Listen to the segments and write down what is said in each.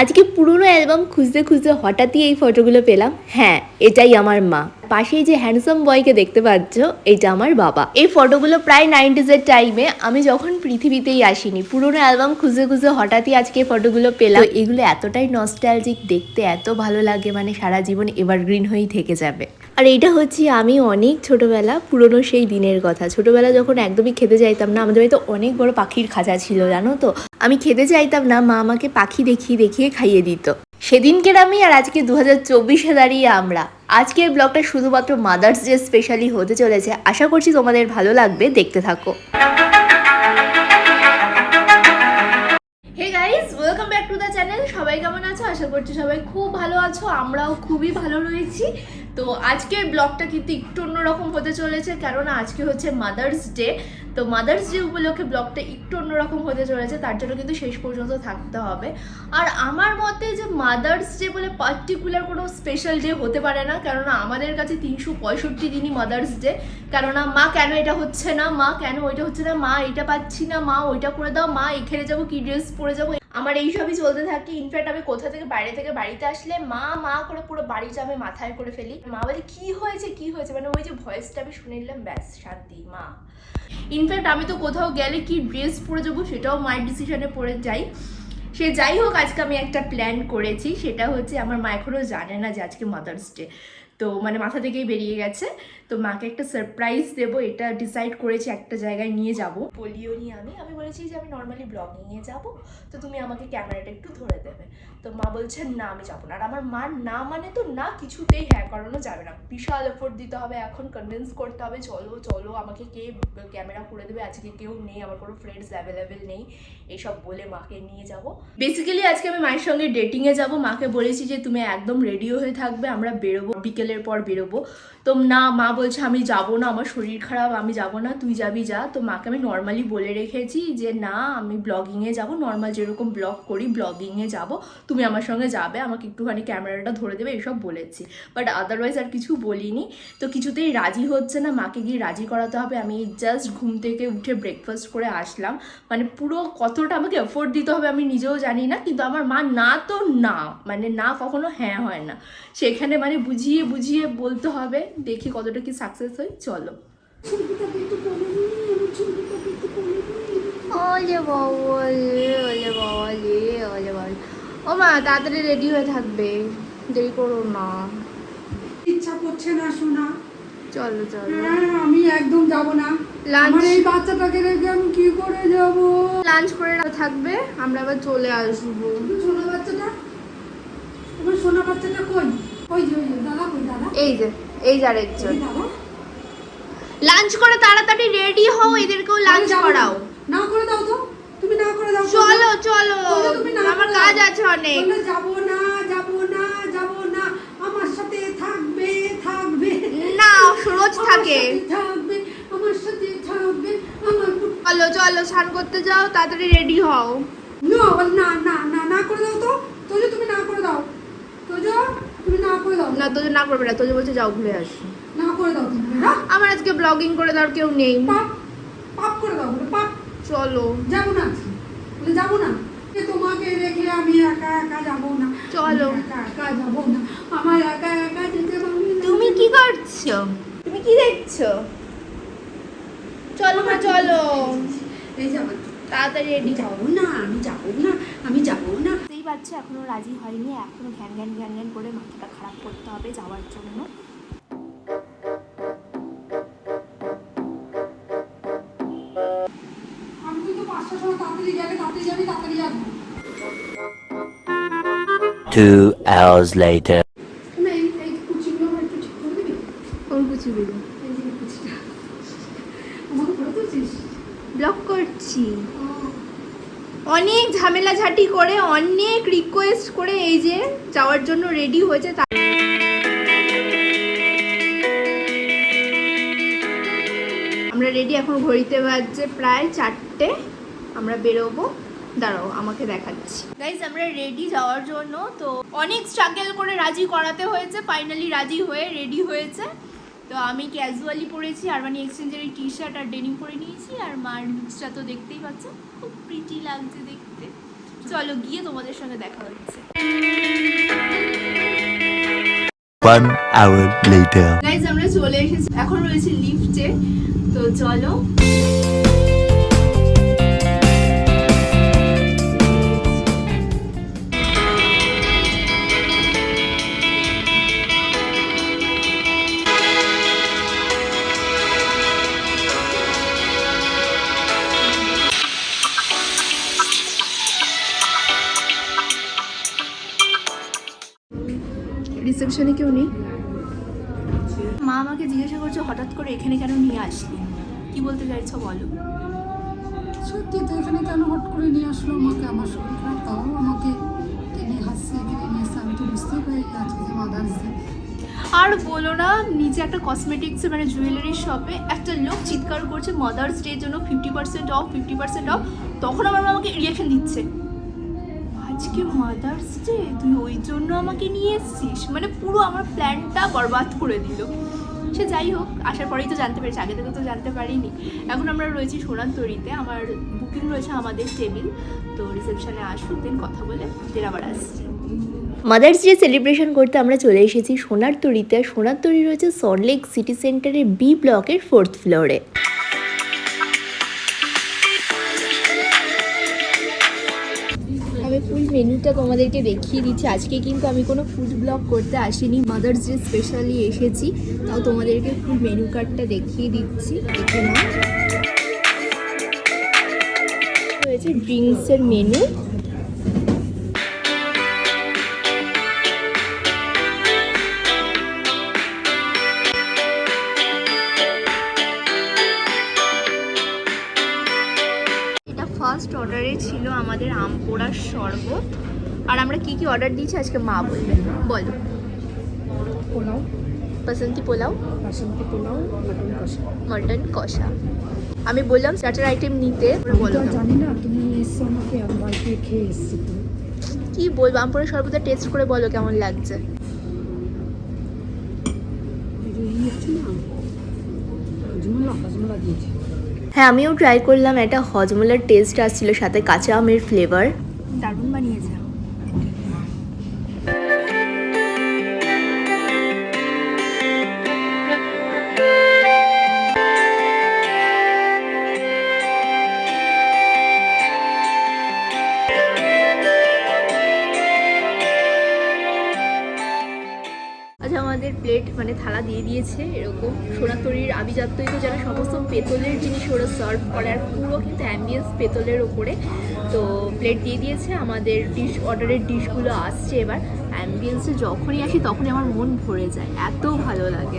আজকে পুরনো অ্যালবাম খুঁজতে খুঁজতে হঠাৎই এই ফটোগুলো পেলাম। হ্যাঁ এটাই আমার মা। পাশেই যে হ্যান্ডসাম বয়কে দেখতে পাচ্ছ, এটা আমার বাবা। এই ফটোগুলো প্রায় নাইনটিজের টাইমে আমি যখন পৃথিবীতেই আসিনি, পুরনো অ্যালবাম খুঁজে খুঁজে হঠাৎই আজকে ফটোগুলো পেলাম। এগুলো এতটাই নস্টালজিক দেখতে এত ভালো লাগে মানে সারা জীবন এভারগ্রিন হয়েই থেকে যাবে। আর এটা হচ্ছে আমি অনেক ছোটবেলা, পুরনো সেই দিনের কথা। ছোটবেলা যখন একদমই খেতে যাইতাম না, আমাদের বাড়িতে অনেক বড় পাখির খাঁচা ছিল, জানো তো? আমি খেতে চাইতাম না, মা আমাকে পাখি দেখিয়ে দেখিয়ে খাইয়ে দিত। সেদিনকের আমি আর আজকে দু হাজার চব্বিশে দাঁড়িয়ে আমরা। আজকের ব্লগটা শুধুমাত্র মাদার্স ডে স্পেশালি হতে চলেছে। আশা করছি তোমাদের ভালো লাগবে, দেখতে থাকো। ওয়েলকাম ব্যাক টু চ্যানেল সবাই কেমন আছো? আশা করছি সবাই খুব ভালো আছো। আমরাও খুবই ভালো রয়েছি। তো আজকের ব্লগটা কিন্তু একটু অন্যরকম হতে চলেছে কারণ আজকে হচ্ছে মাদার্স ডে তো মাদার্স ডে উপলক্ষে ব্লগটা একটু অন্যরকম হতে চলেছে, তার জন্য কিন্তু শেষ পর্যন্ত থাকতে হবে। আর আমার মতে যে মাদার্স ডে বলে পার্টিকুলার কোনো স্পেশাল ডে হতে পারে না, কেননা আমাদের কাছে তিনশো পঁয়ষট্টি দিনই মাদার্স ডে কেননা মা কেন এটা হচ্ছে না, মা কেন ওইটা হচ্ছে না, মা এটা পাচ্ছি না, মা ওইটা করে দাও, মা এখানে যাব, কি ড্রেস পরে যাব আমার এইসবই চলতে থাকে। ইনফ্যাক্ট আমি কোথা থেকে বাইরে থেকে বাড়িতে আসলে মা মা করে পুরো বাড়িটা আমি মাথায় করে ফেলি। মা বলে, কি হয়েছে? কি হয়েছে? মানে ওই যে ভয়েসটা আমি শুনে নিলাম, ব্যাস, শান্তি, মা। ইনফ্যাক্ট আমি তো কোথাও গেলে কি ড্রেস পরে যাব সেটাও মায়ের ডিসিশনে পড়ে যাই। সে যাই হোক, আজকে আমি একটা প্ল্যান করেছি। সেটা হচ্ছে, আমার মা এখনও জানে না যে আজকে মাদার্স ডে তো মানে মাথা থেকেই বেরিয়ে গেছে। তো মাকে একটা সারপ্রাইজ দেবো, এটা ডিসাইড করেছি একটা জায়গায় নিয়ে যাব। বলিও নি আমি আমি বলেছি যে আমি নর্মালি ব্লগিংয়ে যাব, তো তুমি আমাকে ক্যামেরাটা একটু ধরে দেবে। তো মা বলছে, না, আমি যাব না। আর আমার মা না মানে তো না কিছুতেই হ্যাঁ করানো যাবে না। বিশাল এফোর্ট দিতে হবে এখন কনভিন্স করতে হবে, চলো চলো, আমাকে কে ক্যামেরা করে দেবে? আজকে কেউ নেই, আমার কোনো ফ্রেন্ডস অ্যাভেলেবেল নেই। এইসব বলে মাকে নিয়ে যাব। বেসিক্যালি আজকে আমি মায়ের সঙ্গে ডেটিংয়ে যাব। মাকে বলেছি যে, তুমি একদম রেডিও হয়ে থাকবে, আমরা বেরোবো, বিকেলের পর বেরোবো। তো না, মা বলছে, আমি যাব না, আমার শরীর খারাপ, আমি যাব না, তুই যাবি, যা। তো মাকে আমি নর্মালি বলে রেখেছি যে, না, আমি ব্লগিংয়ে যাব নর্মাল যেরকম ব্লগ করি ব্লগিংয়ে যাব। তুমি আমার সঙ্গে যাবে, আমাকে একটুখানি ক্যামেরাটা ধরে দেবে, এসব বলেছি। বাট আদারওয়াইজ আর কিছু বলিনি। তো কিছুতেই রাজি হচ্ছে না, মাকে গিয়ে রাজি করাতে হবে। আমি জাস্ট ঘুম থেকে উঠে ব্রেকফাস্ট করে আসলাম। মানে পুরো কতটা আমাকে এফোর্ট দিতে হবে আমি নিজেও জানি না, কিন্তু আমার মা না তো না মানে না কখনো হ্যাঁ হয় না। সেখানে মানে বুঝিয়ে বুঝিয়ে বলতে হবে, দেখি কতটা কি সাকসেস হয়? চলো। ওলে বাবা ওলে ও মা তাড়াতাড়ি রেডি হয়ে থাকবে। দেরি করো না। ইচ্ছা করছে না শোনা চলো চলো। আমি একদম যাব না। লাঞ্চ এই বাচ্চাটাকে রেখে আমি কি করে যাব? লাঞ্চ করে থাকবে। আমরা আবার চলে আসব। সোনা বাচ্চাটা? আমার সোনা বাচ্চাটা কই? ওই যে দাদা কই দাদা? এই যে। এই যার একজন। এই লাঞ্চ করে তাড়াতাড়ি রেডি হও এদেরকেও লাঞ্চ। করাও। না করে দাও তো। তুমি না করে দাও চলো চলো। আমার কাজ আছে অনেক। যাব না যাব না যাব না। আমার সাথে থাকবে থাকবে। না রোজ থাকে। থাকবে আমার সাথে থাকবে আমার চলো চলো স্নান করতে যাও তাড়াতাড়ি রেডি হও। না না না না না করে দাও তো। তোজো তুমি না করে দাও। তোজো তুমি না করে দাও। না তোজো না করবে না তোজো বলছে যাও ঘুরে আসি। না করে দাও তুমি হ্যাঁ? আমার আজকে ব্লগিং করে দেওয়ার কেউ নেই। পাপ পাপ করে দাও পাপ। চলো। যাব না বলে যাব না। তোমাকে রেখে আমি একা একা যাব না। চলো। একা একা যাব না। আমার একা একা যেতে পারবে তুমি কি করছ? তুমি কি দেখছ? চলো মা চলো। এই যাব তাড়াতাড়ি রেডি যাব না আমি যাব না আমি যাব না। পারছ এখনও রাজি হয়নি। এখনও ঘ্যান ঘ্যান ঘ্যান ঘ্যান করে মাথাটা খারাপ করতে হবে যাওয়ার জন্য। Two hours later. না এই এই কুচিগুলো আমার একটু ঠিক করে দিবি কোন কুচিগুলো এই যে কুচিটা আমাকে করে দিচ্ছিস ব্লক করছি অনেক ঝামেলা ঝাঁটি করে, অনেক রিকোয়েস্ট করে এই যে যাওয়ার জন্য রেডি হয়েছে, তা- আমরা রেডি এখন ঘড়িতে বাজছে প্রায় চারটে। আমরা বেরোবো। দাঁড়াও, আমাকে দেখাচ্ছি। গাইজ আমরা রেডি যাওয়ার জন্য, তো অনেক স্ট্রাগল করে রাজি করাতে হয়েছে ফাইনালি রাজি হয়ে রেডি হয়েছে। তো আমি ক্যাজুয়ালি পরেছি আর মানে এক্সচেঞ্জের এই টি শার্ট আর ডেনিম পরে নিয়েছি আর মার লুকসটা তো দেখতেই পাচ্ছ খুব প্রিটি লাগছে দেখতে। চলো গিয়ে তোমাদের সঙ্গে দেখা হচ্ছে। One hour later. গাইজ আমরা চলে এসেছি এখন রয়েছে লিফটে তো চলো। রিসেপশনে কেউ নেই? মা আমাকে জিজ্ঞাসা করছে হঠাৎ করে এখানে কেন নিয়ে আসলি? কি বলতে চাইছো বলো? সত্যি তো এখানে কেন হট করে নিয়ে আসলো আমাকে? আমার শরীর খারাপ তাও আমাকে টেনে হাসছে এখানে নিয়ে আসছে আমি তো বুঝতেই পারি আজকে যে মাদার্স ডে আর বলো না নিচে একটা কসমেটিক্স মানে জুয়েলারি শপে একটা লোক চিৎকার করছে মাদার্স ডে জন্য fifty percent off fifty percent off তখন আমার মা আমাকে রিয়াকশন দিচ্ছে। আজকে মাদার্স ডে তুই ওই জন্য আমাকে নিয়ে এসেছিস? মানে পুরো আমার প্ল্যানটা বরবাদ করে দিল। সে যাই হোক, আসার পরেই তো জানতে পেরেছি, আগে থেকে তো জানতে পারিনি। এখন আমরা রয়েছি সোনান্তরিতে আমার বুকিং রয়েছে আমাদের টেবিল তো রিসেপশনে আসুক দিন কথা বলে দেন আবার আসছি। মাদার্স ডে সেলিব্রেশন করতে আমরা চলে এসেছি সোনার তরিতে সোনার তরি রয়েছে সল্টলেক সিটি সেন্টারের বি ব্লকের ফোর্থ ফ্লোরে মেনুটা তোমাদেরকে দেখিয়ে দিচ্ছি। আজকে কিন্তু আমি কোনো ফুড ব্লগ করতে আসিনি। মাদার্স ডে স্পেশালি এসেছি। তাও তোমাদেরকে ফুড মেনু কার্ডটা দেখিয়ে দিচ্ছি। দেখে নাও। রয়েছে ড্রিঙ্কসের মেনু ফার্স্ট অর্ডারে ছিল আমাদের আম পোড়ার শরবত। আর আমরা কি কি অর্ডার দিয়েছি আজকে মা বলবে। বলো। পোলাও। বাসন্তী পোলাও। বাসন্তী পোলাও মটন কষা। মটন কষা। আমি বললাম স্টার্টার আইটেম নিতে বলো জানি না তুমি এসছো আমাকে আমি বাড়িতে খেয়ে এসছি কি বলব আম পোড়ার শরবতটা টেস্ট করে বলো কেমন লাগছে। হজমোলা হজমোলা দিয়েছে। হ্যাঁ আমিও ট্রাই করলাম। একটা হজমোলার টেস্ট আসছিল সাথে কাঁচা আমের ফ্লেভার দারুণ বানিয়েছে। প্লেট মানে থালা দিয়ে দিয়েছে, এরকম সোনাতরির আভিজাত্যই তো যারা সমস্ত পেতলের জিনিস ওরা সার্ভ করে, আর পুরো কিন্তু অ্যাম্বিয়েন্স পেতলের ওপরে তো প্লেট দিয়ে দিয়েছে, আমাদের ডিশ অর্ডারের ডিশগুলো আসছে এবার। অ্যাম্বিয়েন্সে যখনই আসি তখনই আমার মন ভরে যায়, এত ভালো লাগে।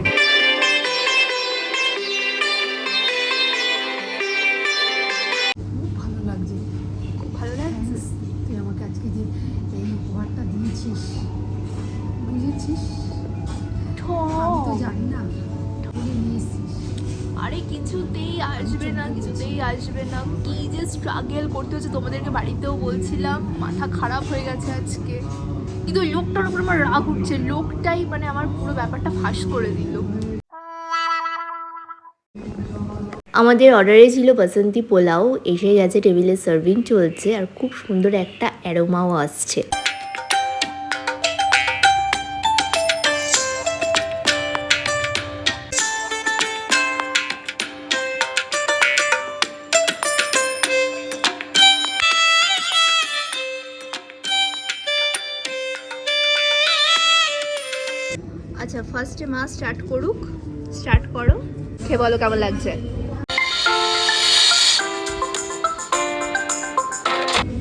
কি যে স্ট্রাগল করতে হচ্ছে, তোমাদেরকে বাড়িতেও বলছিলাম, মাথা খারাপ হয়ে গেছে আজকে। কিন্তু লোকটার উপর আমার রাগ উঠছে, লোকটাই মানে আমার পুরো ব্যাপারটা ফাঁস করে দিল। আমাদের অর্ডারে ছিল বাসন্তী পোলাও, এসে গেছে টেবিলে সার্ভিং চলছে, আর খুব সুন্দর একটা অ্যারোমাও আসছে। ফার্স্টে মা স্টার্ট করুক স্টার্ট করো। খেয়ে বলো কেমন লাগছে?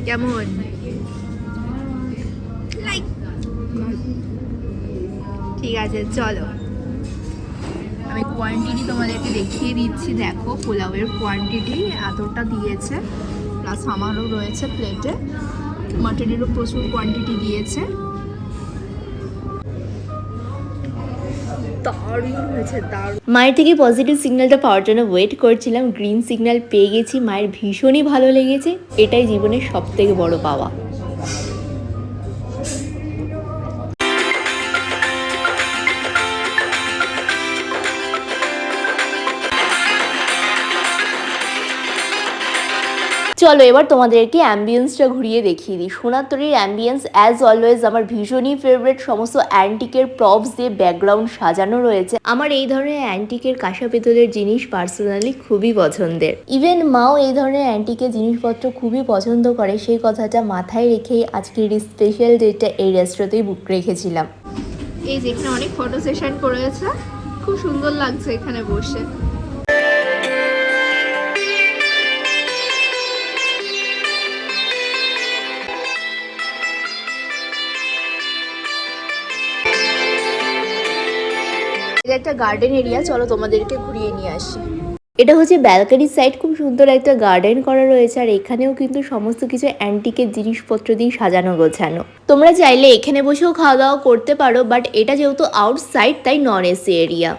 কেমন? ঠিক আছে, চলো। আমি কোয়ান্টিটি তোমাদেরকে দেখিয়ে দিচ্ছি, দেখো, পোলাওয়ের কোয়ান্টিটি এতটা দিয়েছে। প্লাস আমারও রয়েছে প্লেটে মাটনেরও প্রচুর কোয়ান্টিটি দিয়েছে। মায়ের থেকে পজিটিভ সিগন্যালটা পাওয়ার জন্য ওয়েট করছিলাম গ্রিন সিগন্যাল পেয়ে গেছি, মায়ের ভীষণই ভালো লেগেছে, এটাই জীবনের সব থেকে বড় পাওয়া। চলো এবার তোমাদেরকে অ্যাম্বিয়েন্সটা ঘুরিয়ে দেখিয়ে দিই। সোনাতরির অ্যাম্বিয়েন্স অ্যাজ অলওয়েজ আমার ভীষণই ফেভারিট সমস্ত অ্যান্টিকের প্রপস দিয়ে ব্যাকগ্রাউন্ড সাজানো রয়েছে। আমার এই ধরনের অ্যান্টিকের কাঁসা পেতলের জিনিস পার্সোনালি খুবই পছন্দের। ইভেন মাও এই ধরনের অ্যান্টিকের জিনিসপত্র খুবই পছন্দ করে, সেই কথাটা মাথায় রেখেই আজকের স্পেশাল ডেটটা এই রেস্টুরেন্টেই বুক রেখেছিলাম। এই যে এখানে অনেক ফটো সেশন করেছে, খুব সুন্দর লাগছে এখানে বসে। গার্ডেন এরিয়া চলো তোমাদেরকে ঘুরিয়ে নিয়ে আসি। এটা হচ্ছে ব্যালকানির সাইড খুব সুন্দর একটা গার্ডেন করা রয়েছে, আর এখানেও কিন্তু সমস্ত কিছু অ্যান্টিকের জিনিসপত্র দিয়ে সাজানো, গোছানো। তোমরা চাইলে এখানে বসেও খাওয়া দাওয়া করতে পারো বাট এটা যেহেতু আউটসাইড তাই নন এসি এরিয়া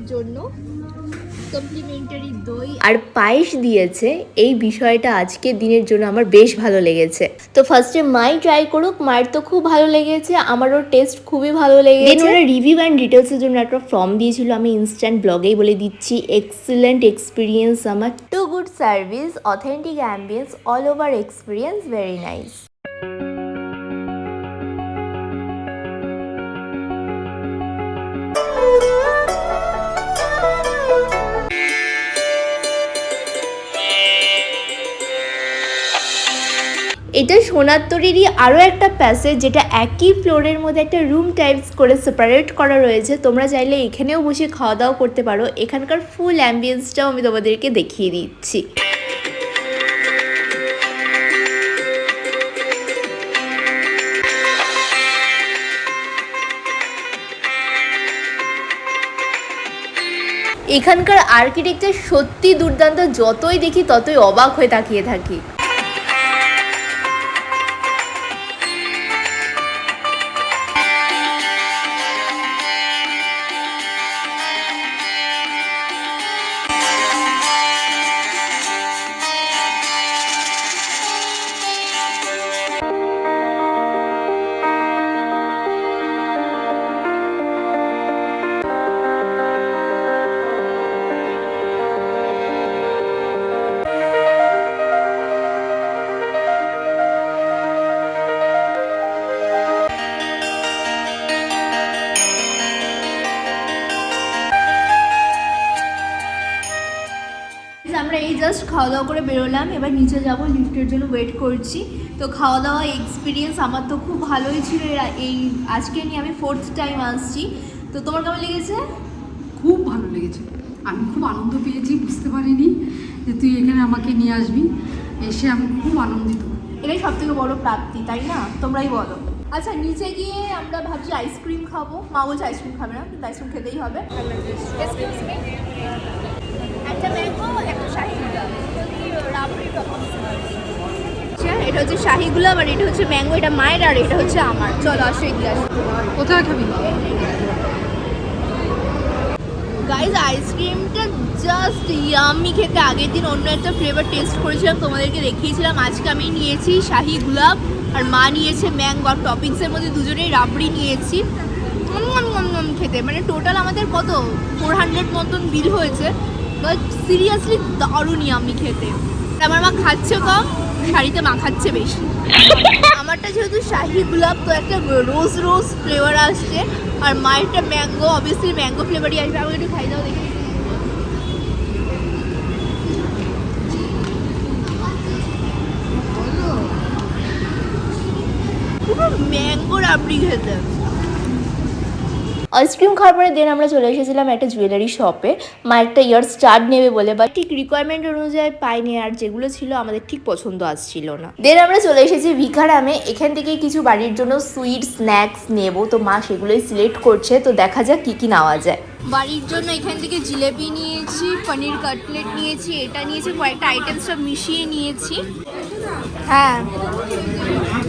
মাদার্সের জন্য কমপ্লিমেন্টারি দই আর পায়েস দিয়েছে এই বিষয়টা আজকের দিনের জন্য আমার বেশ ভালো লেগেছে। তো ফার্স্টে মাই ট্রাই করুক মায়ের তো খুব ভালো লেগেছে আমারও টেস্ট খুবই ভালো লেগেছে। ওরা রিভিউ অ্যান্ড ডিটেলসের জন্য একটা ফর্ম দিয়েছিল আমি ইনস্ট্যান্ট ব্লগেই বলে দিচ্ছি এক্সিলেন্ট এক্সপিরিয়েন্স আমার। Too good service authentic ambience all over experience very nice এটা সোনার তরিরই আরও একটা প্যাসেজ যেটা একই ফ্লোরের মধ্যে একটা রুম টাইপস করে সেপারেট করা রয়েছে। তোমরা চাইলে এখানেও বসে খাওয়া দাওয়া করতে পারো। এখানকার ফুল অ্যাম্বিয়েন্সটাও আমি তোমাদেরকে দেখিয়ে দিচ্ছি। এখানকার আর্কিটেকচার সত্যি দুর্দান্ত। যতই দেখি ততই অবাক হয়ে তাকিয়ে থাকি। আমরা এই জাস্ট খাওয়া দাওয়া করে বেরোলাম। এবার নিচে যাব লিফটের জন্য ওয়েট করছি। তো খাওয়া দাওয়া এক্সপিরিয়েন্স আমার তো খুব ভালোই ছিল এরা- এই আজকে নিয়ে আমি ফোর্থ টাইম আসছি। তো তোমার কেমন লেগেছে? খুব ভালো লেগেছে। আমি খুব আনন্দ পেয়েছি বুঝতে পারিনি যে তুই এখানে আমাকে নিয়ে আসবি। এসে আমি খুব আনন্দিত। এটাই সব থেকে বড় প্রাপ্তি তাই না? তোমরাই বলো। আচ্ছা নিচে গিয়ে আমরা ভাবছি আইসক্রিম খাব। মা বলছে আইসক্রিম খাবে না কিন্তু আইসক্রিম খেতেই হবে একটা ম্যাঙ্গো একটা শাহি আচ্ছা এটা হচ্ছে শাহি গুলাব আর এটা হচ্ছে ম্যাঙ্গো এটা মায়ের আর এটা হচ্ছে আমার। চলো আসো আসো। কোথায় খাবি? গাইজ আইসক্রিমটা জাস্ট ইয়ামি খেতে। আগের দিন অন্য একটা ফ্লেভার টেস্ট করেছিলাম তোমাদেরকে দেখিয়েছিলাম। আজকে আমি নিয়েছি শাহি গুলাব আর মা নিয়েছে ম্যাঙ্গো আর টপিংসের মধ্যে দুজনেই রাবড়ি নিয়েছি। খেতে। মানে টোটাল আমাদের কত? ফোর হান্ড্রেড মতন বিল হয়েছে। বাট সিরিয়াসলি দারুণ ইয়ামি খেতে। আমার মা খাচ্ছে কম শাড়িতে মাখাচ্ছে বেশি। আমারটা যেহেতু শাহি গোলাপ, তো একটা রোজ রোজ ফ্লেভার আসছে। আর মায়েরটা ম্যাঙ্গো অবভিয়াসলি ম্যাঙ্গো ফ্লেভারই আসবে। আমাকে একটু খাই, দাও দেখি। ম্যাঙ্গো রাবড়ি খেতে। আইসক্রিম খাওয়ার পরে দেন আমরা চলে এসেছিলাম একটা জুয়েলারি শপে মা একটা ইয়ার স্টার্ট নেবে বলে বা ঠিক রিকোয়ারমেন্ট অনুযায়ী পাইনি আর যেগুলো ছিল আমাদের ঠিক পছন্দ আসছিল না। দেন আমরা চলে এসেছি ভিখারামে। এখান থেকে কিছু বাড়ির জন্য সুইট স্ন্যাক্স নেব। তো মা সেগুলোই সিলেক্ট করছে। তো দেখা যাক কি কি নেওয়া যায়। বাড়ির জন্য এখান থেকে জিলেপি নিয়েছি, পনির কাটলেট নিয়েছি, এটা নিয়েছি, কয়েকটা আইটেম সব মিশিয়ে নিয়েছি। হ্যাঁ।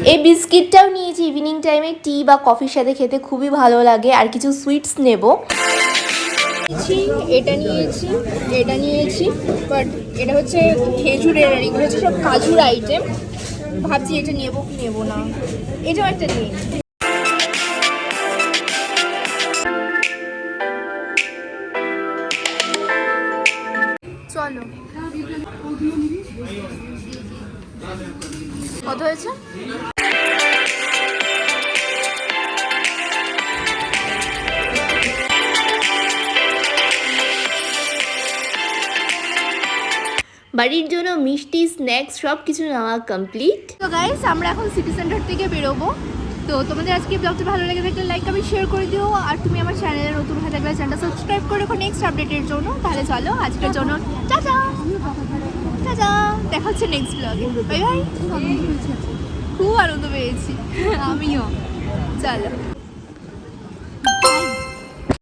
এই বিস্কিটটাও নিয়েছি ইভিনিং টাইমে টি বা কফির সাথে খেতে খুবই ভালো লাগে, আর কিছু সুইটস নেব। এটা নিয়েছি এটা নিয়েছি বাট এটা হচ্ছে খেজুরের আর এগুলো হচ্ছে সব কাজুর আইটেম ভাবছি এটা নেব কি নেব না। এটাও একটা নিয়ে চলো। কত হয়েছে? বাড়ির জন্য মিষ্টি স্ন্যাক্স সব কিছু নেওয়া কমপ্লিট তো গাইস আমরা এখন সিটি সেন্টার থেকে বেরোবো। তো তোমাদের আজকে ব্লগটা ভালো লেগে থাকলে লাইক আমি শেয়ার করে দিও। আর তুমি আমার চ্যানেলে নতুন হয়ে থাকলে চ্যানেলটা সাবস্ক্রাইব করে রাখো নেক্সট আপডেটের জন্য। তাহলে চলো আজকের জন্য, টাটা! টাটা! দেখা হচ্ছে নেক্সট ব্লগে বাই বাই খুব আনন্দ পেয়েছি। আমিও। চলো।